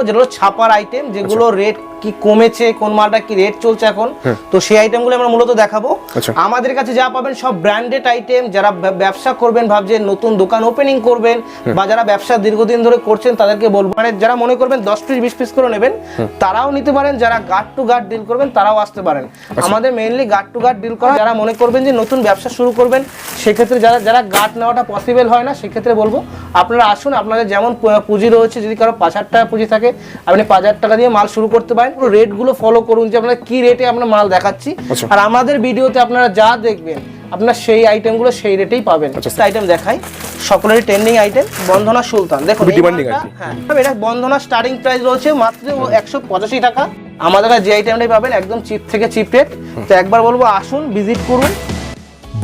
যেটা হলো ছাপার আইটেম যেগুলো রেট কি কমেছে কোন মালটা কি রেট চলছে এখন তো সেই আইটেমগুলো আমরা মূলত দেখাবো। আচ্ছা। আমাদের কাছে যা পাবেন সব ব্র্যান্ডেড আইটেম যারা ব্যবসা করবেন ভাবছেন নতুন দোকান ওপেনিং করবেন বা যারা ব্যবসা দীর্ঘদিন ধরে করছেন তাদেরকে বলব মানে যারা মনে করবেন দশ পিস বিশ পিস করে নেবেন তারাও নিতে পারেন যারা গার্ড টু গার্ড ডিল করবেন তারাও আসতে পারেন। আমাদের mainly guard to guard deal করা যারা মনে করবেন যে নতুন ব্যবসা শুরু করবেন সেক্ষেত্রে যারা যারা গার্ড নেওয়াটা পসিবল হয় না সেক্ষেত্রে বলব আপনারা আসুন আপনাদের যেমন পুঁজি রয়েছে যদি কারও পাঁচ হাজার টাকা পুঁজি থাকে আপনি পাঁচ হাজার টাকা দিয়ে মাল শুরু করতে পারেন। পুরো রেটগুলো ফলো করুন যে আমরা কি রেটে আমরা মাল দেখাচ্ছি। আচ্ছা। আর আমাদের ভিডিওতে আপনারা যা দেখবেন আপনার সেই আইটেমগুলো সেই রেটেই পাবেন। আচ্ছা। আইটেম দেখাই। সকলেরই ট্রেন্ডিং আইটেম বন্ধনা সুলতান। দেখুন item। হ্যাঁ এটা বন্ধনা স্টার্টিং প্রাইস রয়েছে মাত্র একশো পঁচাশি টাকা। আমাদের কাছে যে আইটেমটাই পাবেন একদম চিপ থেকে চিপ রেট তো একবার বলব আসুন ভিজিট করুন।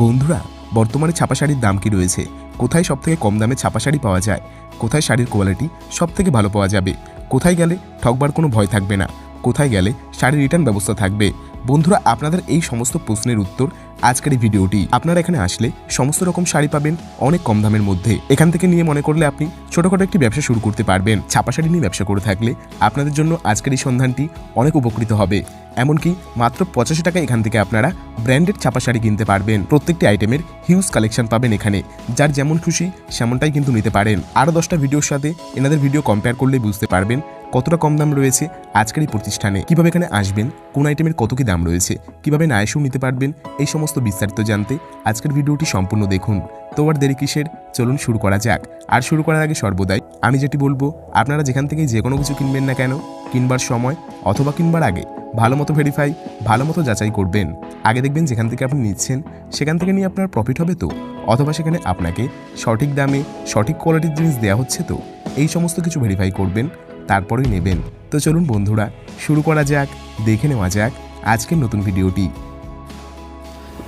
বন্ধুরা বর্তমানে ছাপা শাড়ির দাম কি রয়েছে? কোথায় সব থেকে কম দামে ছাপা শাড়ি পাওয়া যায়? কোথায় শাড়ির কোয়ালিটি সব থেকে ভালো পাওয়া যাবে? কোথায় গেলে ঠকবার কোনো ভয় থাকবে না? কোথায় গেলে শাড়ির রিটার্ন ব্যবস্থা থাকবে? বন্ধুরা, আপনাদের এই সমস্ত প্রশ্নের উত্তর আজকের এই ভিডিওটি। আপনারা এখানে আসলে সমস্ত রকম শাড়ি পাবেন অনেক কম দামের মধ্যে। এখান থেকে নিয়ে মনে করলে আপনি ছোটখাটো একটি ব্যবসা শুরু করতে পারবেন। ছাপা শাড়ি নিয়ে ব্যবসা করে থাকলে আপনাদের জন্য আজকের এই সন্ধানটি অনেক উপকৃত হবে। এমনকি মাত্র পঁচাশি টাকা এখান থেকে আপনারা ব্র্যান্ডেড ছাপা শাড়ি কিনতে পারবেন। প্রত্যেকটি আইটেমের হিউজ কালেকশন পাবেন এখানে। যার যেমন খুশি সেমনটাই কিন্তু নিতে পারেন। আরও দশটা ভিডিওর সাথে এনাদের ভিডিও কম্পেয়ার করলে বুঝতে পারবেন কতটা কম দাম রয়েছে আজকের এই প্রতিষ্ঠানে। কীভাবে এখানে আসবেন, কোন আইটেমের কত কি দাম রয়েছে, কীভাবে না এসেও নিতে পারবেন, এই সমস্ত বিস্তারিত জানতে আজকের ভিডিওটি সম্পূর্ণ দেখুন। তো আর দেরি কিসের? চলুন শুরু করা যাক। আর শুরু করার আগে সর্বদাই আমি যেটি বলব, আপনারা যেখান থেকে যে কোনো কিছু কিনবেন না কেন, কিনবার সময় অথবা কিনবার আগে ভালো মতো ভেরিফাই ভালো মতো যাচাই করবেন। আগে দেখবেন যেখান থেকে আপনি নিচ্ছেন, সেখান থেকে নিয়ে আপনার প্রফিট হবে তো? অথবা সেখানে আপনাকে সঠিক দামে, সঠিক কোয়ালিটির জিনিস দেওয়া হচ্ছে তো? এই সমস্ত কিছু ভেরিফাই করবেন, তারপরেই নেবেন। তো চলুন বন্ধুরা, শুরু করা যাক, দেখে নেওয়া যাক আজকের নতুন ভিডিওটি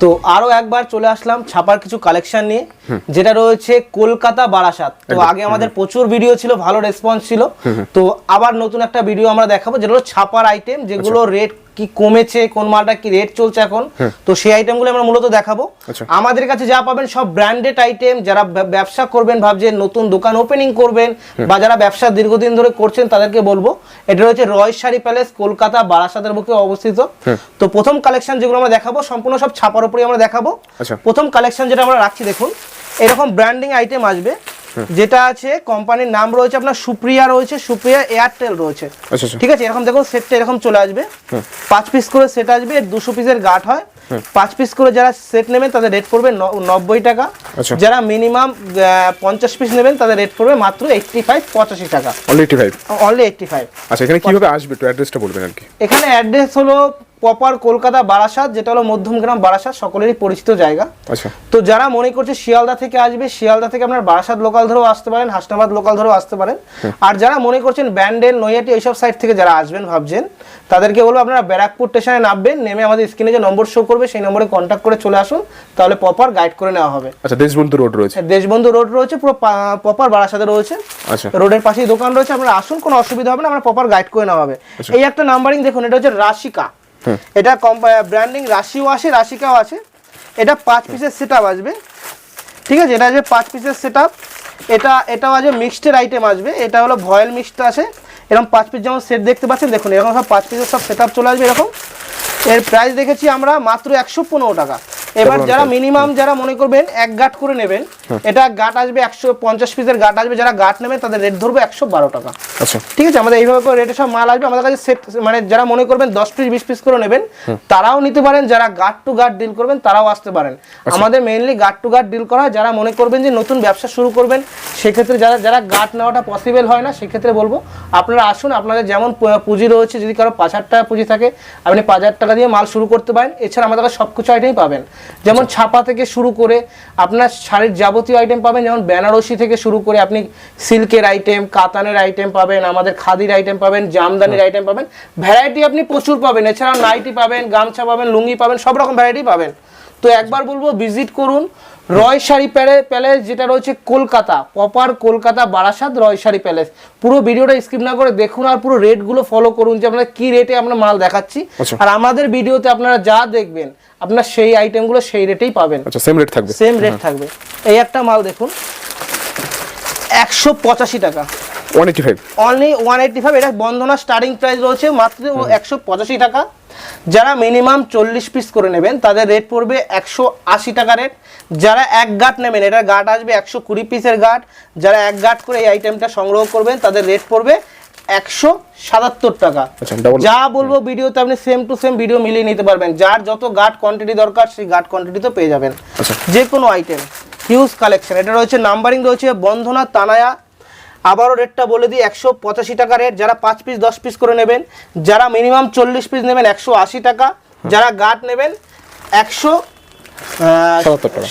তো আরও একবার চলে আসলাম ছাপার কিছু কালেকশন নিয়ে যেটা রয়েছে কলকাতা বারাসাত। তো আগে আমাদের প্রচুর ভিডিও ছিল ভালো রেসপন্স ছিল। তো আবার নতুন একটা ভিডিও আমরা দেখাবো যেটা হলো ছাপার আইটেম যেগুলো রেট কি কমেছে কোন মালটা কি রেট চলছে এখন তো সেই আইটেমগুলো আমরা মূলত দেখাবো। আচ্ছা। আমাদের কাছে যা পাবেন সব ব্র্যান্ডেড আইটেম যারা ব্যবসা করবেন ভাবছেন নতুন দোকান ওপেনিং করবেন বা যারা ব্যবসা দীর্ঘদিন ধরে করছেন তাদেরকে বলব এটা রয়েছে রয় শাড়ি প্যালেস কলকাতা বারাসাতের বুকে অবস্থিত। তো প্রথম কালেকশন যেগুলো আমরা দেখাবো সম্পূর্ণ সব ছাপার উপরে আমরা দেখাবো। আচ্ছা। প্রথম কালেকশন যেটা আমরা রাখছি দেখুন এরকম ব্র্যান্ডিং আইটেম আসবে। যেটা আছে কোম্পানির নাম রয়েছে আপনার সুপ্রিয়া রয়েছে সুপ্রিয়া এয়ারটেল রয়েছে। আচ্ছা আচ্ছা। ঠিক আছে এরকম দেখুন সেটটা এরকম চলে আসবে। পাঁচ পিস করে সেট আসবে দুশো পিসের গাঠ হয়। পাঁচ পিস করে যারা সেট নেবেন তাদের রেট পড়বে নব্বই টাকা। আচ্ছা। যারা মিনিমাম পঞ্চাশ পিস নেবেন তাদের রেট পড়বে মাত্র এইটটি ফাইভ পঁচাশি টাকা। Only eighty five only eighty five আচ্ছা এখানে কীভাবে আসবে? একটু অ্যাড্রেসটা বলবেন আর কি। এখানে অ্যাড্রেস হলো প্রপার কলকাতা বারাসাত যেটা হলো মধ্যমগ্রাম বারাসাত সকলেরই পরিচিত জায়গা। আচ্ছা। তো যারা মনে করছে শিয়ালদা থেকে আসবে শিয়ালদা থেকে আপনার বারাসাত লোকাল ধরেও আসতে পারেন হাসনাবাদ লোকাল ধরেও আসতে পারেন। আর যারা মনে করছেন ব্যান্ডেল নৈয়াটি এইসব সাইড থেকে যারা আসবেন ভাবছেন তাদেরকে বলব আপনারা ব্যারাকপুর স্টেশনে নামবেন নেমে আমাদের স্ক্রিনে যে নম্বর শো করবে সেই নম্বরে কন্ট্যাক্ট করে চলে আসুন তাহলে প্রপার গাইড করে নেওয়া হবে। আচ্ছা দেশবন্ধু রোড রয়েছে। দেশবন্ধু রোড রয়েছে পুরো প্রপার বারাসাতে রয়েছে। আচ্ছা। রোডের পাশেই দোকান রয়েছে আপনারা আসুন কোনো অসুবিধা হবে না আমরা প্রপার গাইড করে নেওয়া হবে। আচ্ছা। এই একটা নাম্বারিং দেখুন এটা হচ্ছে রাশিকা। এটা ব্র্যান্ডিং রাশিও আছে রাশিকাও আছে এটা পাঁচ পিসের সেট আসবে। ঠিক আছে? এটা যে পাঁচ পিসের সেট এটা এটাও আছে মিক্সডের আইটেম আসবে। এটা হলো ভয়েল মিক্সড আছে এরকম পাঁচ পিস যেমন সেট দেখতে পাচ্ছেন দেখুন এরকম সব পাঁচ পিসের সব সেট চলে আসবে এরকম। এর প্রাইস দেখেছি আমরা মাত্র একশো পনেরো টাকা। এবার যারা মিনিমাম যারা মনে করবেন এক গাঁট করে নেবেন এটা গাঁট আসবে একশো পঞ্চাশ পিসের গাঁট আসবে যারা গাঁট নেবেন তাদের রেট ধরবে একশো বারো টাকা। আচ্ছা। ঠিক আছে? আমাদের এইভাবে করে রেটে সব মাল আসবে। আমাদের কাছে সেট মানে যারা মনে করবেন দশ পিস বিশ পিস করে নেবেন তারাও নিতে পারেন। যারা গার্ড টু গার্ড ডিল করবেন তারাও আসতে পারেন। আমাদের mainly guard to guard deal করা হয়। যারা মনে করবেন যে নতুন ব্যবসা শুরু করবেন সেক্ষেত্রে যারা যারা গার্ড নেওয়াটা পসিবল হয় না সেক্ষেত্রে বলব আপনারা আসুন। আপনাদের যেমন পুঁজি রয়েছে যদি কারও পাঁচ হাজার টাকা পুঁজি থাকে আপনি পাঁচ হাজার টাকা দিয়ে মাল শুরু করতে পারেন। এছাড়া আমাদের কাছে সব কিছু আইটেমই পাবেন। যেমন ছাপা থেকে শুরু করে আপনার শাড়ির যাবতীয় আইটেম পাবেন যেমন বেনারসি থেকে শুরু করে আপনি সিল্কের আইটেম কাতানের আইটেম পাবেন আমাদের খাদির আইটেম পাবেন জামদানির আইটেম পাবেন। ভ্যারাইটি আপনি প্রচুর পাবেন এছাড়াও নাইটি পাবেন গামছা পাবেন লুঙ্গি পাবেন সব রকম ভ্যারাইটি পাবেন। তো একবার বলব ভিজিট করুন রয় শাড়ি প্যালে- প্যালেস যেটা রয়েছে কলকাতা প্রপার কলকাতা বারাসাত রয় শাড়ি প্যালেস। পুরো ভিডিওটা স্কিপ না করে দেখুন আর পুরো রেটগুলো ফলো করুন যে আমরা কি রেটে আমরা মাল দেখাচ্ছি। আচ্ছা। আর আমাদের ভিডিওতে আপনারা যা দেখবেন আপনার সেই আইটেমগুলো সেই রেটেই পাবেন। আচ্ছা সেম রেট থাকবে। সেম রেট থাকবে। এই একটা মাল দেখুন। একশো পঁচাশি টাকা। One eighty five only one eighty five এটা বন্ধনা স্টার্টিং প্রাইস রয়েছে মাত্র একশো পঁচাশি টাকা। যারা মিনিমাম চল্লিশ পিস করে নেবেন তাদের রেট পড়বে একশো আশি টাকা রেট যারা এক গাঁট নেবেন এটা গাঁট আসবে একশো কুড়ি পিসের গাঁট। যারা এক গাঁট করে এই আইটেমটা সংগ্রহ করবেন তাদের রেট পড়বে একশো সাতাত্তর টাকা। আচ্ছা যা বলব ভিডিওতে আপনি সেম টু সেম ভিডিও মিলিয়ে নিতে পারবেন। যার যত গার্ড কোয়ান্টিটি দরকার সেই গার্ড কোয়ান্টিটি তো পেয়ে যাবেন। যে কোনো আইটেম হিউজ কালেকশন এটা রয়েছে নাম্বারিং রয়েছে বন্ধনা তানায়া আবারও রেটটা বলে দিই একশো পঁচাশি টাকা রেট যারা পাঁচ পিস দশ পিস করে নেবেন যারা মিনিমাম চল্লিশ পিস নেবেন একশো আশি টাকা। যারা গার্ড নেবেন একশো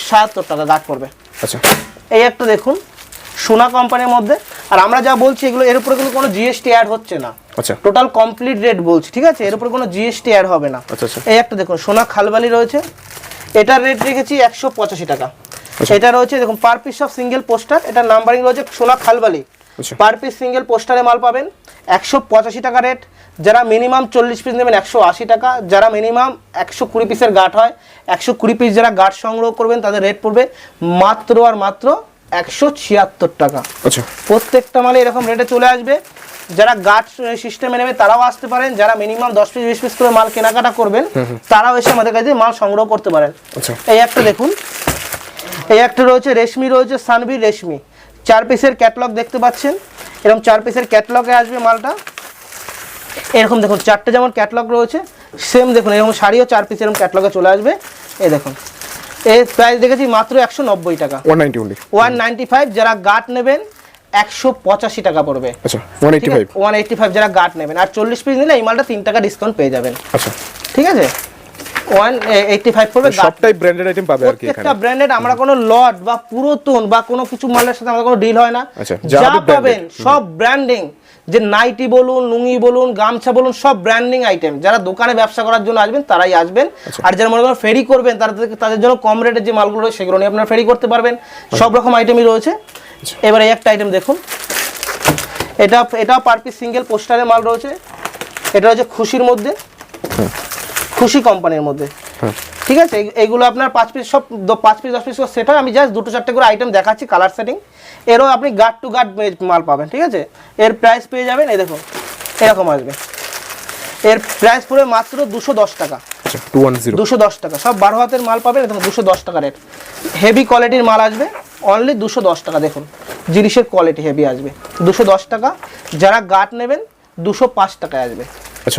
সাতাত্তর টাকা। গার্ড পড়বে। আচ্ছা। এই একটা দেখুন সোনা কোম্পানির মধ্যে। আর আমরা যা বলছি এগুলো এর উপরে কিন্তু কোনো জিএসটি অ্যাড হচ্ছে না। আচ্ছা। টোটাল কমপ্লিট রেট বলছি ঠিক আছে? এর উপরে কোনো জিএসটি অ্যাড হবে না। আচ্ছা, আচ্ছা। এই একটা দেখুন সোনা খালবালি রয়েছে। এটার রেট রেখেছি একশো পঁচাশি টাকা। আচ্ছা। এটা রয়েছে দেখুন per piece of single poster এটার নাম্বারিং রয়েছে সোনা খালবালি। পার পিস সিঙ্গেল পোস্টারে মাল পাবেন। একশো পঁচাশি টাকা রেট যারা মিনিমাম চল্লিশ পিস নেবেন একশো আশি টাকা। যারা মিনিমাম একশো কুড়ি পিসের গাঠ হয় একশো কুড়ি পিস যারা গাঠ সংগ্রহ করবেন তাদের রেট পড়বে মাত্র আর মাত্র একশো ছিয়াত্তর টাকা। আচ্ছা। প্রত্যেকটা মালে এরকম রেটে চলে আসবে। যারা গার্ড সিস্টেমে নেবে তারাও আসতে পারেন। যারা মিনিমাম দশ পিস বিশ পিস করে মাল কেনাকাটা করবেন তারাও এসে আমাদের কাছে মাল সংগ্রহ করতে পারেন। আচ্ছা। এই একটা দেখুন। এই একটা রয়েছে রেশমি রয়েছে সানভি রেশমি। চার পিসের ক্যাটলগ দেখতে পাচ্ছেন। এরকম চার পিসের ক্যাটলগে আসবে মালটা। এরকম দেখুন চারটে যেমন ক্যাটলগ রয়েছে সেম দেখুন এরকম শাড়িও চার পিস এরকম ক্যাটলগে চলে আসবে। এই দেখুন এর প্রাইস দেখেছি মাত্র একশো নব্বই টাকা। One ninety one ninety five যারা গাট নেবেন একশো পঁচাশি টাকা পড়বে। আচ্ছা ওয়ান এইটটি ফাইভ যারা গাট নেবেন। আর চল্লিশ পিস নিলে এই মালটা তিন টাকা ডিসকাউন্ট পেয়ে যাবেন। আচ্ছা। ঠিক আছে? ওয়ান এইটটি ফাইভ পড়বে সবটাই ব্র্যান্ডেড আইটেম পাবে আর কি এখানে। প্রত্যেকটা ব্র্যান্ডেড আমরা কোনো লট বা পুরাতন বা কোনো কিছু মালের সাথে আমাদের কোনো ডিল হয় না। আচ্ছা, যা। পাবেন সব ব্র্যান্ডিং যে নাইটি বলুন লুঙ্গি বলুন গামছা বলুন সব ব্র্যান্ডিং আইটেম যারা দোকানে ব্যবসা করার জন্য আসবেন তারাই আসবেন। আচ্ছা। আর যারা মনে করেন ফেরি করবেন তাদের তাদের জন্য কম রেটের যে মালগুলো রয়েছে সেগুলো নিয়ে আপনারা ফেরি করতে পারবেন। আচ্ছা। সব রকম আইটেমই রয়েছে। এবার একটা আইটেম দেখুন। এটা এটাও পার পিস সিঙ্গেল পোস্টারের মাল রয়েছে। এটা হচ্ছে খুশির মধ্যে। খুশি কোম্পানির মধ্যে। ঠিক আছে? এইগুলো আপনার পাঁচ পিস সব পাঁচ পিস দশ পিস সেট হয়। আমি জাস্ট দুটো চারটে করে আইটেম দেখাচ্ছি কালার সেটিং এরও আপনি গার্ড টু গার্ড মাল পাবেন ঠিক আছে? এর প্রাইস পেয়ে যাবেন এই দেখুন এরকম আসবে। এর প্রাইস পড়বে মাত্র দুশো দশ টাকা। আচ্ছা দুশো দশ টাকা। সব বারো হাতের মাল পাবেন দেখুন দুশো দশ টাকা রেট হেভি কোয়ালিটির মাল আসবে অনলি দুশো দশ টাকা দেখুন। জিনিসের কোয়ালিটি হেভি আসবে। দুশো দশ টাকা যারা গার্ড নেবেন দুশো পাঁচ টাকায় আসবে।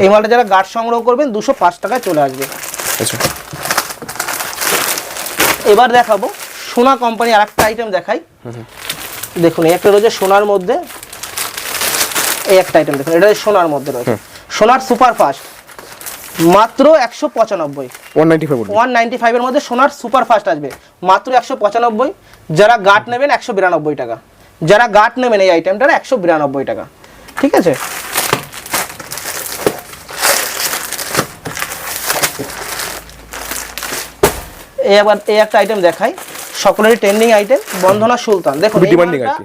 এই মালটা যারা গার্ড সংগ্রহ করবেন দুশো পাঁচ টাকায় চলে আসবে। আচ্ছা। এবার দেখাবো সোনা কোম্পানি আর একটা আইটেম দেখাই দেখুন একটা রয়েছে সোনার মধ্যে। এই একটা আইটেম দেখুন এটা সোনার মধ্যে রয়েছে। সোনার সুপার ফাস্ট মাত্র একশো পঁচানব্বই। One ninety five one ninety ফাইভের মধ্যে সোনার সুপার ফাস্ট আসবে মাত্র একশো পঁচানব্বই। যারা গাট নেবেন একশো বিরানব্বই টাকা। যারা গাট নেবেন এই আইটেমটার একশো বিরানব্বই টাকা। ঠিক আছে? এই আবার এই একটা আইটেম দেখাই। সকলেরই ট্রেন্ডিং আইটেম বন্ধনা সুলতান। দেখুন।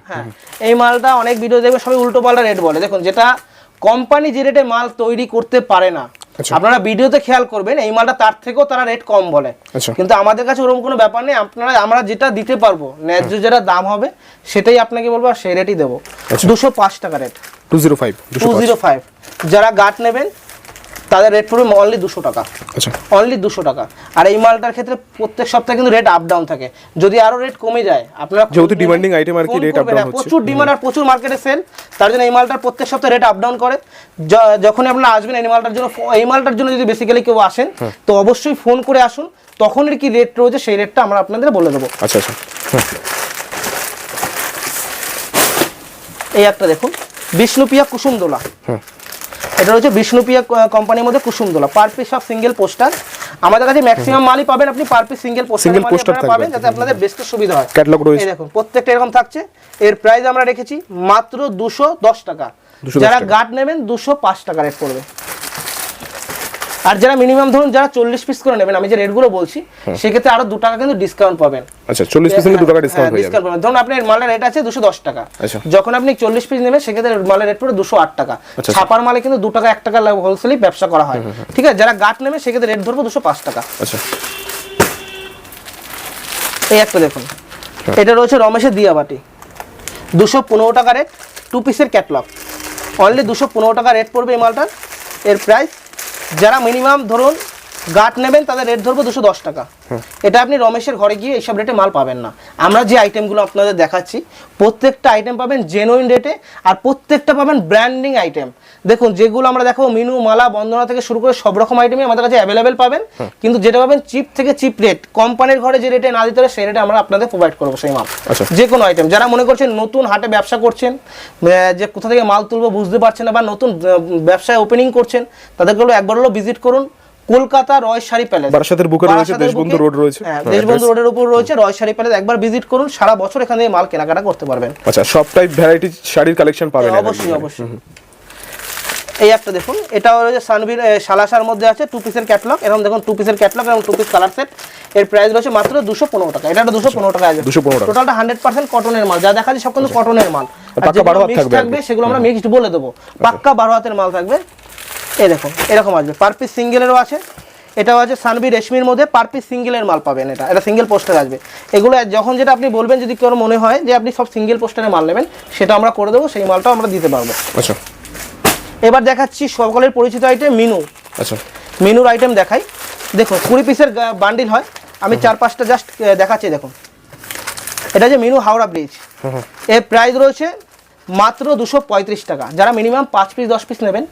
হ্যাঁ এই মালটা অনেক ভিডিও দেখবে সবাই উল্টো পাল্টা রেট বলে। দেখুন যেটা কোম্পানি যে রেটে মাল তৈরি করতে পারে না আচ্ছা। আপনারা ভিডিওতে খেয়াল করবেন এই মালটা তার থেকেও তারা রেট কম বলে। আচ্ছা। কিন্তু আমাদের কাছে ওরকম কোনো ব্যাপার নেই আপনারা আমরা যেটা দিতে পারব ন্যায্য যেটা দাম হবে সেটাই আপনাকে বলব আর সেই রেটই দেবো। আচ্ছা। দুশো পাঁচ টাকা rate two zero five two zero five. যারা গাট নেবেন তাদের রেট পড়বে অনলি দুশো টাকা। আচ্ছা। অনলি দুশো টাকা। আর এই মালটার ক্ষেত্রে প্রত্যেক সপ্তাহে কিন্তু রেট আপ ডাউন থাকে। যদি আরও রেট কমে যায় আপনারা যেহেতু demanding item আর কি down হ্যাঁ, হচ্ছে। প্রচুর ডিমান্ড আর প্রচুর মার্কেটে সেল তার জন্য এই মালটার প্রত্যেক সপ্তাহে রেট আপ ডাউন করে। যখনই আপনারা আসবেন এই মালটার জন্য এই মালটার জন্য যদি বেসিক্যালি কেউ আসেন হ্যাঁ। তো অবশ্যই ফোন করে আসুন। তখনের কি রেট রয়েছে সেই রেটটা আমরা আপনাদের বলে দেবো। আচ্ছা আচ্ছা। হ্যাঁ। এই একটা দেখুন। বিষ্ণুপিয়া কুসুমদোলা। হ্যাঁ। এটা হচ্ছে বিষ্ণুপ্রিয়া কোম্পানির মধ্যে কুসুমদোলা। পার পিস সব সিঙ্গেল পোস্টার আমাদের কাছে ম্যাক্সিমাম মালই পাবেন আপনি per piece single poster single poster পাবেন যাতে আপনাদের বেস্ট সুবিধা হয়। ক্যাটালগ রয়েছে। দেখুন প্রত্যেকটা এরকম থাকছে। এর প্রাইস আমরা রেখেছি মাত্র দুশো দশ টাকা। যারা গার্ড নেবেন দুশো পাঁচ টাকা রেট পড়বে। আর যারা মিনিমাম ধরুন যারা চল্লিশ পিস করে নেবেন আমি যে রেটগুলো বলছি সেক্ষেত্রে আরও দু টাকা কিন্তু ডিসকাউন্ট পাবেন। আচ্ছা চল্লিশ পার্সেন্ট দু টাকা ডিসকাউন্ট হয়ে ডিসকাউন্ট পাবেন। ধরুন আপনার মালের রেট আছে দুশো দশ টাকা। আচ্ছা। যখন আপনি চল্লিশ পিস নেবেন সেক্ষেত্রে মালের রেট পড়ে দুশো আট টাকা। আচ্ছা। ছাপার মালে কিন্তু দু টাকা এক টাকা হোলসেলই ব্যবসা করা হয়। ঠিক আছে? যারা গাট নেবে সেক্ষেত্রে রেট ধরবো দুশো পাঁচ টাকা। আচ্ছা। এই একটা দেখুন। এটা রয়েছে রমেশের দিয়াবাটি। দুশো পনেরো টাকা রেট টু পিসের ক্যাটলগ অনলি দুশো পনেরো টাকা রেট পড়বে এই মালটার। এর প্রাইস যারা মিনিমাম ধরুন গাট নেবেন তাদের রেট ধরবো দুশো দশ টাকা। এটা আপনি রমেশের ঘরে গিয়ে এইসব রেটে মাল পাবেন না। আমরা যে আইটেমগুলো আপনাদের দেখাচ্ছি প্রত্যেকটা আইটেম পাবেন জেনুইন রেটে আর প্রত্যেকটা পাবেন ব্র্যান্ডিং আইটেম দেখুন যেগুলো আমরা দেখো মিনু মালা বন্দনা থেকে শুরু করে সব রকম আইটেমই আমাদের কাছে অ্যাভেলেবেল পাবেন। কিন্তু যেটা পাবেন চিপ থেকে চিপ রেট কোম্পানির ঘরে যে রেটে না দিতে হবে সেই রেটে আমরা আপনাদের প্রোভাইড করব সেই মাল। আচ্ছা। যে কোনো আইটেম যারা মনে করছেন নতুন হাটে ব্যবসা করছেন যে কোথা থেকে মাল তুলবো বুঝতে পারছেন না বা নতুন ব্যবসায় ওপেনিং করছেন তাদেরকে একবার হলো ভিজিট করুন। কলকাতা রয় শাড়ি প্যালেস। বারাসাতের বুকে রয়েছে, দেশবন্ধু রোড রয়েছে। হ্যাঁ হ্যাঁ, দেশবন্ধু রোডের উপর রয়েছে রয় শাড়ি প্যালেস। একবার ভিজিট করুন সারা বছর এখান মাল কেনাকাটা করতে পারবেন। আচ্ছা সব টাইপ ভ্যারাইটি শাড়ির কালেকশন পাবেন অবশ্যই অবশ্যই। এই একটা দেখুন এটা রয়েছে সানভির সালাসার মধ্যে আছে টু পিসের ক্যাটলগ এরকম দেখুন টু পিসের ক্যাটলগ এবং টু পিস কালার সেট এর প্রাইস রয়েছে মাত্র দুশো পনেরো টাকা। এটা দুশো পনেরো টাকা আছে। 215 টাকা। টোটালটা হান্ড্রেড পার্সেন্ট কটনের মাল। যা দেখা যাচ্ছে সব কিন্তু কটনের মাল। আর পাক্কা বারো হাত থাকবে। সেগুলো আমরা মিক্সড বলে দেবো। পাক্কা বারো হাতের মাল থাকবে। এই দেখুন এরকম আসবে। পার পিস সিঙ্গেলেরও আছে। এটাও আছে সানবি রেশমির মধ্যে পার পিস সিঙ্গেলের মাল পাবেন এটা। এটা সিঙ্গেল পোস্টার আসবে। এগুলো যখন যেটা আপনি বলবেন যদি কেউ মনে হয় যে আপনি সব সিঙ্গেল পোস্টারের মাল নেবেন সেটা আমরা করে দেবো সেই মালটাও আমরা দিতে পারব। আচ্ছা। এবার দেখাচ্ছি সকলের পরিচিত আইটেম মিনু আচ্ছা। মিনুর আইটেম দেখাই। দেখুন কুড়ি পিসের বান্ডিল হয়। আমি চার পাঁচটা জাস্ট দেখাচ্ছি দেখুন। এটা যে মিনু হাওড়া ব্রিজের প্রাইস রয়েছে মাত্র দুশো টাকা। যারা মিনিমাম পাঁচ পিস দশ পিস নেবেন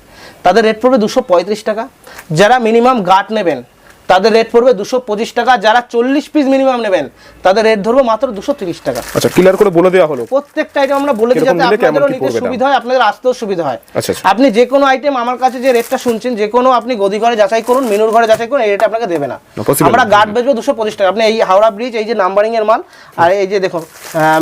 তাদের রেট পড়বে দুশো টাকা। যারা মিনিমাম গাট নেবেন তাদের রেট পড়বে দুশো পঁচিশ টাকা। যারা চল্লিশ পিস মিনিমাম নেবেন তাদের রেট ধরবো মাত্র দুশো তিরিশ টাকা। আচ্ছা ক্লিয়ার করে বলে দেওয়া হলো। প্রত্যেকটা আইটেম আমরা বলে দিই যাতে আপনাদেরও নিতে সুবিধা হয় আপনাদের আসতেও সুবিধা হয়। আচ্ছা, আচ্ছা। আপনি যে কোনো আইটেম আমার কাছে যে রেটটা শুনছেন যে কোনো আপনি গদি ঘরে যাচাই করুন মিনুর ঘরে যাচাই করুন এই রেট আপনাকে দেবে না। আমরা। গার্ড বেচবো দুশো পঁচিশ টাকা। আপনি এই হাওড়া ব্রিজ এই যে নাম্বারিং এর মাল আর এই যে দেখুন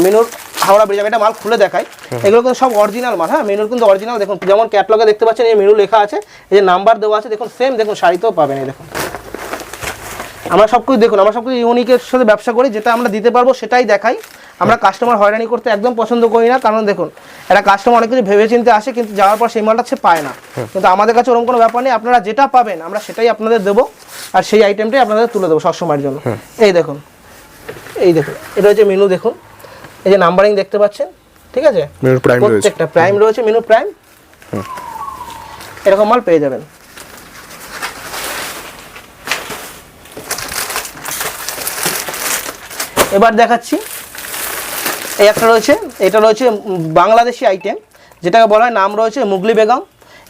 মিনুর হাওড়া ব্রিজ এটা মাল খুলে দেখাই। এগুলো কিন্তু সব অরিজিনাল মাল হ্যাঁ? মেনুর কিন্তু অরিজিনাল দেখুন যেমন ক্যাটলগে দেখতে পাচ্ছেন এই মেনু লেখা আছে এই যে নাম্বার দেওয়া আছে দেখুন সেম দেখুন শাড়িতেও পাবেন এই দেখুন। আমরা সব কিছু দেখুন আমরা সব কিছু ইউনিকের সাথে ব্যবসা করি যেটা আমরা দিতে পারব সেটাই দেখাই। আমরা কাস্টমার হয়রানি করতে একদম পছন্দ করি না কারণ দেখুন একটা কাস্টমার অনেক কিছু ভেবে চিন্তে আসে কিন্তু যাওয়ার পর সেই মালটা সে পায় না। কিন্তু আমাদের কাছে ওরকম কোনো ব্যাপার নেই আপনারা যেটা পাবেন আমরা সেটাই আপনাদের দেবো আর সেই আইটেমটাই আপনাদের তুলে দেবো সবসময়ের জন্য। এই দেখুন এই দেখুন এটা হচ্ছে মেনু দেখুন। এই যে নাম্বারিং দেখতে পাচ্ছেন ঠিক আছে? মেনুর প্রাইম রয়েছে। প্রত্যেকটা প্রাইম রয়েছে মেনু প্রাইম এরকম মাল পেয়ে যাবেন। এবার দেখাচ্ছি। এই একটা রয়েছে এটা রয়েছে বাংলাদেশি আইটেম যেটাকে বলা হয় নাম রয়েছে মুগলি বেগম।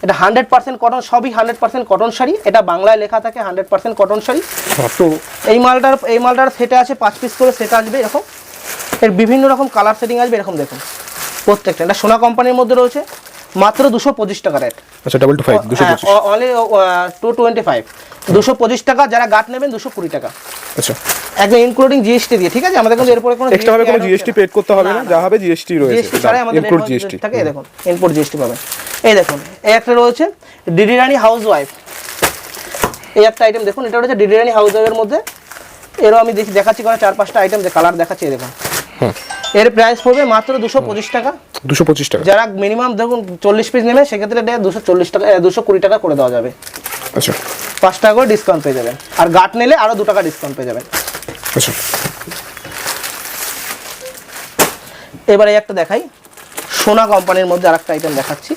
এটা হান্ড্রেড পার্সেন্ট কটন সবই হান্ড্রেড পার্সেন্ট কটন শাড়ি। এটা বাংলায় লেখা থাকে হান্ড্রেড পার্সেন্ট কটন শাড়ি। তো এই মালটার এই মালটার সেটে আছে পাঁচ পিস করে সেট আসবে এরকম। এর বিভিন্ন রকম কালার সেটিং আসবে এরকম দেখুন। প্রত্যেকটা। এটা সোনা কোম্পানির মধ্যে রয়েছে মাত্র দুশো পঁচিশ টাকা রেট আচ্ছা ডাবল টু ফাইভ দুশো অনলি টু টোয়েন্টি ফাইভ দুশো পঁচিশ টাকা যারা গাট নেবেন দুশো কুড়ি টাকা। আচ্ছা। একদম ইনক্লুডিং জিএসটি দিয়ে ঠিক আছে? আমাদের কিন্তু এরপরে কোনো এক্সট্রা ভাবে কোনো জিএসটি পেড করতে হবে না যা হবে জিএসটি রয়েছে। জিএসটি ছাড়াই আমাদের ইনক্লুড জিএসটি থাকে এই দেখুন ইনপুট জিএসটি পাবেন। এই দেখুন এই একটা রয়েছে ডিডি রানি হাউস ওয়াইফ এই একটা আইটেম দেখুন এটা রয়েছে ডিডি রানি হাউস ওয়াইফের মধ্যে। এরও আমি দেখি দেখাচ্ছি কোনো চার পাঁচটা আইটেম কালার দেখাচ্ছি দেখুন। এর প্রাইস পড়বে মাত্র দুশো পঁচিশ টাকা। দুশো পঁচিশ টাকা। যারা মিনিমাম দেখুন চল্লিশ পিস নেবে সেক্ষেত্রে দুশো চল্লিশ টাকা দুশো কুড়ি টাকা করে দেওয়া যাবে। আচ্ছা। পাঁচ টাকা করে ডিসকাউন্ট পেয়ে যাবেন। আর গাট নিলে আরও দু টাকা ডিসকাউন্ট পেয়ে যাবেন। আচ্ছা। এবারে একটা দেখাই। সোনা কোম্পানির মধ্যে আরেকটা আইটেম দেখাচ্ছি।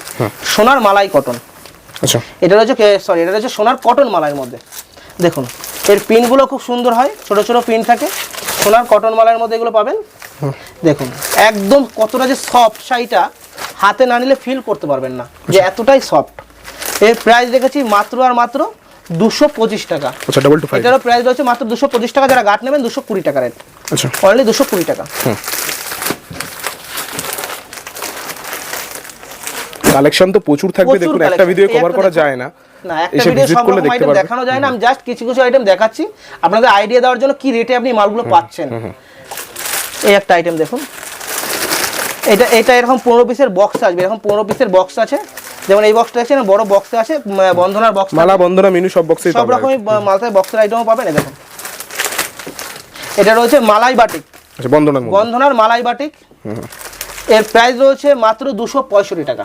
সোনার মালাই কটন আচ্ছা। এটা রয়েছে সরি এটা রয়েছে সোনার কটন মালাইয়ের মধ্যে। দেখুন এর পিনগুলো খুব সুন্দর হয়। ছোট ছোট পিন থাকে। সোনার কটন মালাইয়ের মধ্যে এগুলো পাবেন। দেখুন একদম কতটা যে সফট শাড়িটা হাতে না নিলে ফিল করতে পারবেন না যে এতটাই সফট এর প্রাইস দেখেছি মাত্র আর মাত্র দুশো পঁচিশ টাকা। আচ্ছা ডাবল টু ফাইভ এটারও প্রাইস রয়েছে মাত্র দুশো পঁচিশ টাকা যারা গাট নেবেন দুশো কুড়ি টাকা রেট আচ্ছা। অনলি দুশো কুড়ি টাকা। কালেকশন তো প্রচুর থাকবে দেখুন একটা ভিডিও কভার করা যায় না। না একটা ভিডিও আইটেম দেখানো যায় না। আমি জাস্ট কিছু কিছু আইটেম দেখাচ্ছি। আপনাদের আইডিয়া দেওয়ার জন্য কি রেটে আপনি মালগুলো পাচ্ছেন। এই একটা আইটেম দেখুন। এটা এটা এরকম পনেরো পিসের বক্স আসবে। এরকম পনেরো পিসের বক্স আছে। যেমন এই বক্সটা আছে বড় বক্সে আছে বন্ধনার বক্স মালা বন্ধনা মেনু সব বক্সেই সব রকমই মালতায় বক্সের আইটেমও পাবেন দেখুন। এটা রয়েছে মালাই বাটিক আচ্ছা মধ্যে। বন্ধনার মালাই বাটিক এর প্রাইস রয়েছে মাত্র দুশো পঁয়ষট্টি টাকা।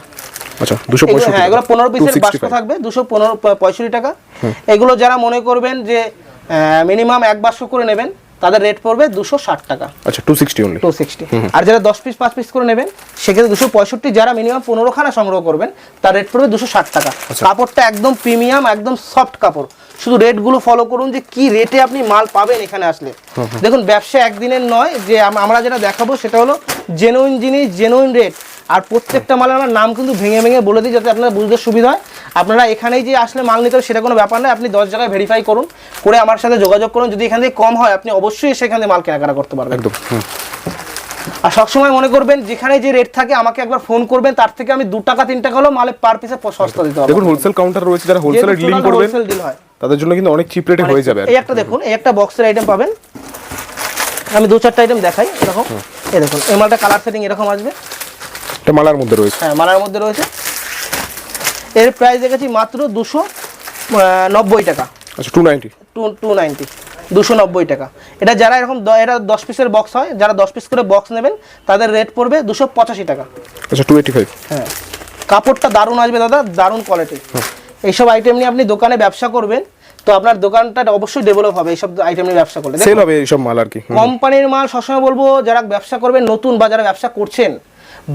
আচ্ছা দুশো পঁয়ষট্টি হ্যাঁ এগুলো পনেরো পিসের 265 বাক্স থাকবে দুশো পনেরো পঁয়ষট্টি টাকা। এগুলো যারা মনে করবেন যে মিনিমাম এক বাক্স করে নেবেন তাদের রেট পড়বে দুশো ষাট টাকা। আচ্ছা two sixty only two sixty আর যারা দশ পিস পাঁচ পিস করে নেবেন সেক্ষেত্রে দুশো পঁয়ষট্টি যারা মিনিমাম পনেরো খানা সংগ্রহ করবেন তার রেট পড়বে দুশো ষাট টাকা। কাপড়টা একদম প্রিমিয়াম একদম সফট কাপড়। শুধু রেটগুলো ফলো করুন যে কি রেটে আপনি মাল পাবেন এখানে আসলে। দেখুন ব্যবসা একদিনের নয় যে আমরা যেটা দেখাবো সেটা হলো জেনুইন জিনিস জেনুইন রেট আর প্রত্যেকটা মালের আমার নাম কিন্তু ভেঙে ভেঙে বলে দিই যাতে আপনারা বুঝতে সুবিধা হয়। আপনারা এখানেই যে আসলে মাল নিতে হবে সেটা কোনো ব্যাপার নয় আপনি দশ জায়গায় ভেরিফাই করুন করে আমার সাথে যোগাযোগ করুন। যদি এখান থেকে কম হয় আপনি অবশ্যই সেখান থেকে মাল কেনাকাটা করতে পারবেন। একদম আর সবসময় মনে করবেন যেখানে যে রেট থাকে আমাকে একবার ফোন করবেন তার থেকে আমি দু টাকা তিন টাকা হলেও মালে পার পিসে সস্তা দিতে হবে দেখুন হোলসেল কাউন্টার রয়েছে যারা হোলসেলের ডিলিং করবেন হোলসেল ডিল হয়। তাদের জন্য কিন্তু অনেক চিপ রেটে হয়ে যাবে। এই একটা দেখুন এই একটা বক্সের আইটেম পাবেন। আমি দু চারটা আইটেম দেখাই এরকম। এই দেখুন এই মালটা কালার সেটিং এরকম আসবে। এটা মালার মধ্যে রয়েছে। হ্যাঁ মালার মধ্যে রয়েছে। এর প্রাইস দেখেছি মাত্র দুশো নব্বই টাকা। আচ্ছা two ninety two two ninety দুশো নব্বই টাকা। এটা যারা এরকম এটা দশ পিসের বক্স হয় যারা দশ পিস করে বক্স নেবেন তাদের রেট পড়বে দুশো পঁচাশি টাকা। আচ্ছা টু এইটি ফাইভ হ্যাঁ। কাপড়টা দারুণ আসবে দাদা দারুণ কোয়ালিটি এইসব আইটেম নিয়ে আপনি দোকানে ব্যবসা করবেন তো আপনার দোকানটা অবশ্যই ডেভেলপ হবে এইসব আইটেম নিয়ে ব্যবসা করলে। সেল হবে এইসব মাল আর কি। কোম্পানির মাল সবসময় বলব যারা ব্যবসা করবেন নতুন বা যারা ব্যবসা করছেন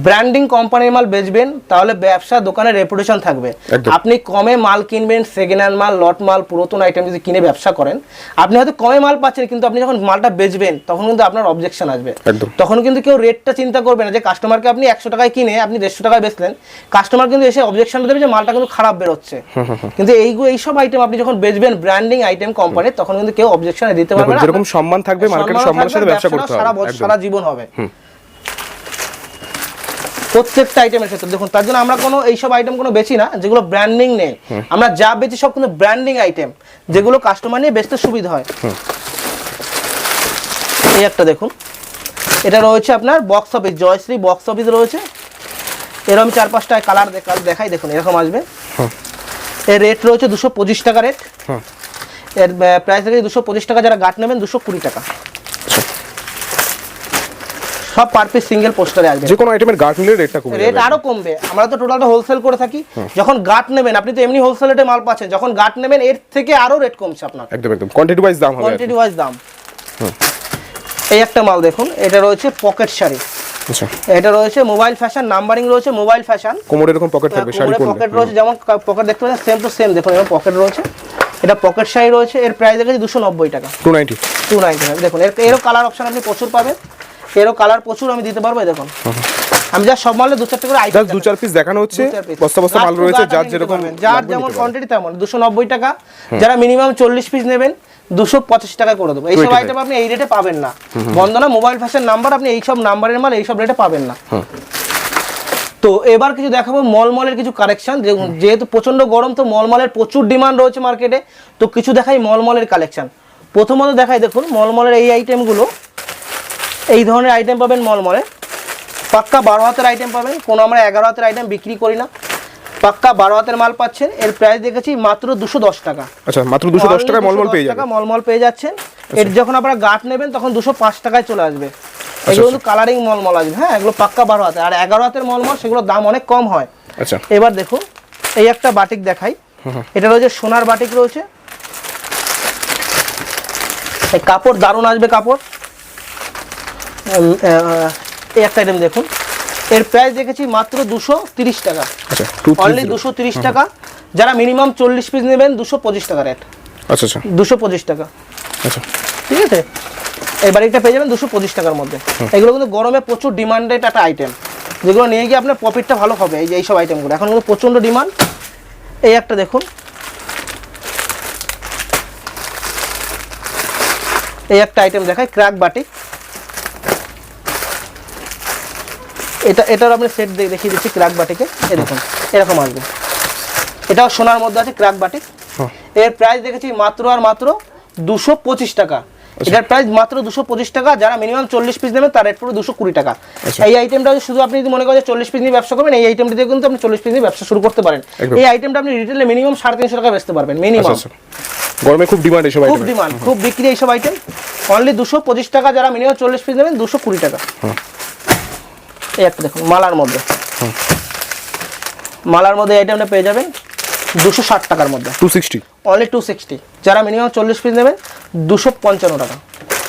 ব্র্যান্ডিং কোম্পানির মাল বেচবেন তাহলে ব্যবসা দোকানের রেপুটেশন থাকবে। আপনি কমে মাল কিনবেন সেকেন্ড হ্যান্ড মাল লট মাল পুরাতন আইটেম যদি কিনে ব্যবসা করেন আপনি হয়তো কমে মাল পাচ্ছেন কিন্তু আপনি যখন মালটা বেচবেন তখন কিন্তু আপনার অবজেকশন আসবে। তখন কিন্তু কেউ রেটটা চিন্তা করবে না যে কাস্টমারকে আপনি একশো টাকায় কিনে আপনি দেড়শো টাকায় বেচলেন কাস্টমার কিন্তু এসে অবজেকশন দেবে যে মালটা কিন্তু খারাপ বেরোচ্ছে। কিন্তু এইগুলো এইসব আইটেম আপনি যখন বেচবেন ব্র্যান্ডিং আইটেম কোম্পানির তখন কিন্তু কেউ অবজেকশন দিতে পারবে না। যেরকম সম্মান থাকবে মার্কেটে সম্মানের সাথে ব্যবসা করতে হবে। বছর সারা জীবন হবে। প্রত্যেকটা আইটেমের ক্ষেত্রে। দেখুন তার জন্য আমরা কোনো এইসব আইটেম কোনো বেচি না যেগুলো ব্র্যান্ডিং নেই। আমরা যা বেচি সব কিন্তু ব্র্যান্ডিং আইটেম যেগুলো কাস্টমার নিয়ে বেচতে সুবিধা হয়। এই একটা দেখুন। এটা রয়েছে আপনার box office Jayashree box office রয়েছে। এরকম চার পাঁচটা কালার দেখাই দেখুন এরকম আসবে। এর রেট রয়েছে দুশো পঁচিশ টাকা রেট এর প্রাইস থেকে দুশো পঁচিশ টাকা যারা গাট নেবেন দুশো কুড়ি টাকা। সব পার পিস সিঙ্গেল পোস্টারে আসবে। যে কোনো আইটেমের গার্ড নিলে রেটটা কমে রেট আরও কমবে। আমরা তো টোটালটা হোলসেল করে থাকি। যখন গাট নেবেন আপনি তো এমনি হোলসেল রেটে মাল পাচ্ছেন। যখন গাট নেবেন এর থেকে আরও রেট কমছে আপনার। একদম একদম। কোয়ান্টিটি ওয়াইজ দাম হবে কোয়ান্টিটি ওয়াইজ দাম। এই একটা মাল দেখুন এটা রয়েছে পকেট শাড়ি। আচ্ছা। এটা রয়েছে মোবাইল ফ্যাশন নাম্বারিং রয়েছে মোবাইল ফ্যাশন কোমরে এরকম পকেট থাকবে শাড়ি পরলে পকেট রয়েছে যেমন পকেট দেখতে পাচ্ছেন সেম টু সেম দেখুন এরকম পকেট রয়েছে। এটা পকেট শাড়ি রয়েছে এর প্রাইস দেখেছি দুশো নব্বই টাকা। টু নাইনটি টু নাইনটি দেখুন এর এরও কালার অপশন আপনি প্রচুর পাবেন। এরও কালার প্রচুর আমি দিতে পারব দেখুন। আমি যা সব মালে দু চারটে করে আইটেম দু চার পিস দেখানো হচ্ছে। বস্তা বস্তা মাল রয়েছে যার যেরকম যার যেমন কোয়ান্টিটি তেমন। দুশো নব্বই টাকা। যারা মিনিমাম চল্লিশ পিস নেবেন দুশো পঁচাশ টাকায় করে দেবো। এইসব 25 আইটেম আপনি এই রেটে পাবেন না। বন্দনা মোবাইল ফ্যাশন নাম্বার আপনি এইসব নাম্বারের মাল এইসব রেটে পাবেন না। তো এবার কিছু দেখাবো মলমলের কিছু কালেকশন যেহেতু প্রচণ্ড গরম তো মলমলের প্রচুর ডিমান্ড রয়েছে মার্কেটে তো কিছু দেখাই মলমলের কালেকশন প্রথমত দেখাই দেখুন মলমলের এই আইটেমগুলো এই ধরনের আইটেম পাবেন মলমলে। পাক্কা বারো হাতের আইটেম পাবেন কোনো আমরা এগারো হাতের আইটেম বিক্রি করি না। পাক্কা বারো হাতের মাল পাচ্ছেন এর প্রাইস দেখেছি মাত্র দুশো দশ টাকা। আচ্ছা মাত্র দুশো দশ টাকায় মলমল পেয়ে টাকা মলমল পেয়ে যাচ্ছেন। এর যখন আপনারা গাঁট নেবেন তখন দুশো পাঁচ টাকায় চলে আসবে। এগুলো কিন্তু কালারিং মলমল আসবে হ্যাঁ এগুলো পাক্কা বারো হাতে আর এগারো হাতের মলমল সেগুলোর দাম অনেক কম হয়। আচ্ছা। এবার দেখুন এই একটা বাটিক দেখাই। এটা রয়েছে সোনার বাটিক রয়েছে। কাপড় দারুণ আসবে কাপড়। এই একটা আইটেম দেখুন। এর প্রাইস দেখেছি মাত্র দুশো তিরিশ টাকা। আচ্ছা অনলি দুশো তিরিশ টাকা। যারা মিনিমাম চল্লিশ পিস নেবেন দুশো পঁচিশ টাকা রেট আচ্ছা আচ্ছা। দুশো পঁচিশ টাকা। আচ্ছা। ঠিক আছে? এই বাড়িটা পেয়ে যাবেন দুশো পঁচিশ টাকার মধ্যে। এগুলো কিন্তু গরমে প্রচুর ডিমান্ডেড একটা আইটেম যেগুলো নিয়ে গিয়ে আপনার প্রফিটটা ভালো হবে এই যে এইসব আইটেমগুলো এখন কিন্তু প্রচণ্ড ডিমান্ড এই একটা দেখুন। এই একটা আইটেম দেখায় ক্র্যাক বাটি। এটা এটার আপনি সেট দেখিয়ে দিচ্ছি ক্র্যাক বাটিকে এই দেখুন এরকম আসবে। এটাও সোনার মধ্যে আছে ক্র্যাক বাটি হ্যাঁ। এর প্রাইস দেখেছি মাত্র আর মাত্র দুশো পঁচিশ টাকা। এটার প্রাইস মাত্র দুশো পঁচিশ টাকা যারা মিনিমাম চল্লিশ পিস নেবেন তার রেট পড়বে দুশো কুড়ি টাকা। এই আইটেমটা শুধু আপনি যদি মনে করেন চল্লিশ পিস নিয়ে ব্যবসা করবেন এই আইটেমটি দিয়ে কিন্তু আপনি চল্লিশ পিস নিয়ে ব্যবসা শুরু করতে পারেন। এই আইটেমটা আপনি রিটেলে মিনিমাম সাড়ে তিনশো টাকা বেচতে পারবেন আচ্ছা মিনিমাম আচ্ছা। গরমে খুব ডিমান্ড এসব খুব ডিমান্ড খুব বিক্রি এইসব আইটেম অনলি দুশো পঁচিশ টাকা যারা মিনিমাম চল্লিশ পিস নেবেন দুশো কুড়ি টাকা। এই একটা দেখুন মালার মধ্যে। মালার মধ্যে এই আইটেমটা পেয়ে যাবেন দুশো ষাট টাকার মধ্যে। Two sixty only two sixty যারা মিনিমাম চল্লিশ পিস নেবেন দুশো পঞ্চান্ন টাকা।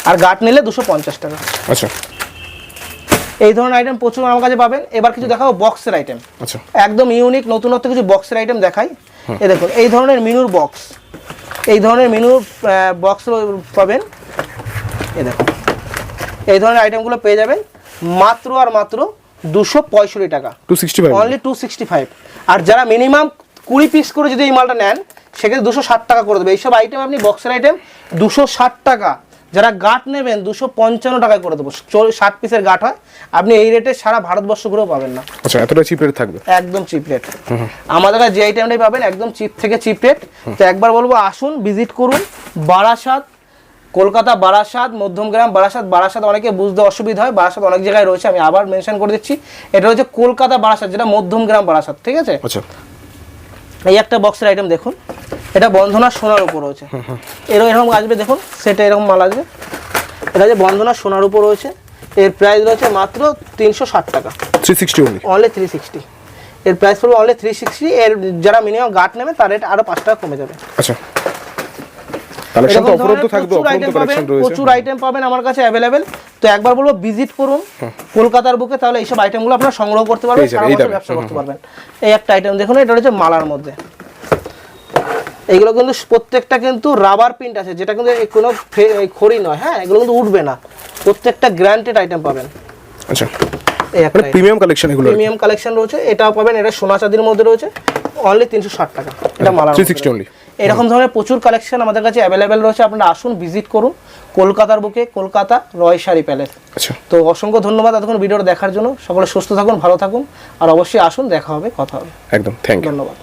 আর গাট নিলে দুশো পঞ্চাশ টাকা। আচ্ছা। এই ধরনের আইটেম প্রচুর আমার কাছে পাবেন। এবার কিছু দেখাবো বক্সের আইটেম আচ্ছা। একদম ইউনিক নতুনত্ব কিছু বক্সের আইটেম দেখাই। এ দেখুন এই ধরনের মিনুর বক্স এই ধরনের মিনুর বক্স পাবেন। এ দেখুন এই ধরনের আইটেমগুলো পেয়ে যাবেন। মাত্র আর মাত্র দুশো পঁয়ষট্টি টাকা। Two sixty five only two sixty five আর যারা মিনিমাম কুড়ি পিস করে যদি এই মালটা নেন সেক্ষেত্রে দুশো ষাট টাকা করে দেবে। এইসব আইটেম আপনি বক্সের আইটেম দুশো ষাট টাকা। যারা গাঁট নেবেন দুশো পঞ্চান্ন টাকায় করে দেবো। ষাট পিসের গাঁট হয়। আপনি এই রেটে সারা ভারতবর্ষ ঘুরেও পাবেন না। আচ্ছা এতটা চিপ রেট থাকবে? একদম চিপ রেট আমাদের কাছে যে আইটেমটাই পাবেন একদম চিপ থেকে চিপ রেট তো একবার বলব আসুন ভিজিট করুন। বারাসাত কলকাতা বারাসাত মধ্যমগ্রাম বারাসাত বারাসাত অনেকে বুঝতে অসুবিধা হয় বারাসাত অনেক জায়গায় রয়েছে আমি আবার মেনশন করে দিচ্ছি। এটা হচ্ছে কলকাতা বারাসাত যেটা মধ্যমগ্রাম বারাসাত ঠিক আছে? আচ্ছা। এই একটা বক্সের আইটেম দেখুন এটা বন্ধনা সোনার উপর রয়েছে। এরকম এরকম আসবে দেখুন সেটা এরকম মাল আসবে। এটা হচ্ছে বন্ধনা সোনার উপর রয়েছে। এর প্রাইস রয়েছে মাত্র তিনশো ষাট টাকা। Three sixty only only three sixty এর প্রাইস পড়বে অনলি থ্রি সিক্সটি এর যারা মিনিমাম গার্ড নেবে তার রেট আরও পাঁচ টাকা কমে যাবে। আচ্ছা। কালেকশন তো এরকম থাকবে প্রচুর অপরন্ত item পাবেন, কালেকশন রয়েছে। প্রচুর আইটেম পাবেন আমার কাছে অ্যাভেলেবেল তো একবার বলব ভিজিট করুন কলকাতার বুকে তাহলে এইসব আইটেমগুলো আপনারা সংগ্রহ করতে পারবেন সারা বছর ব্যবসা করতে পারবেন। এই একটা আইটেম দেখুন এটা হচ্ছে মালার মধ্যে। এইগুলো কিন্তু প্রত্যেকটা কিন্তু রাবার প্রিন্ট আছে যেটা কিন্তু কোনো খড়ি নয় হ্যাঁ এগুলো কিন্তু উঠবে না। প্রত্যেকটা গ্যারান্টেড আইটেম পাবেন। আচ্ছা। এই একটা প্রিমিয়াম কালেকশন এগুলো প্রিমিয়াম কালেকশন রয়েছে এটাও পাবেন এটা সোনা চাঁদির মধ্যে রয়েছে অনলি তিনশো ষাট টাকা। এটা মালার থ্রি সিক্সটি অনলি এরকম ধরনের প্রচুর কালেকশন আমাদের কাছে অ্যাভেলেবেল রয়েছে। আপনারা আসুন ভিজিট করুন কলকাতার বুকে কলকাতা রয় শাড়ি প্যালেস আচ্ছা। তো অসংখ্য ধন্যবাদ এতক্ষণ ভিডিওটা দেখার জন্য। সকলে সুস্থ থাকুন ভালো থাকুন। আর অবশ্যই আসুন দেখা হবে কথা হবে। একদম থ্যাংক ধন্যবাদ।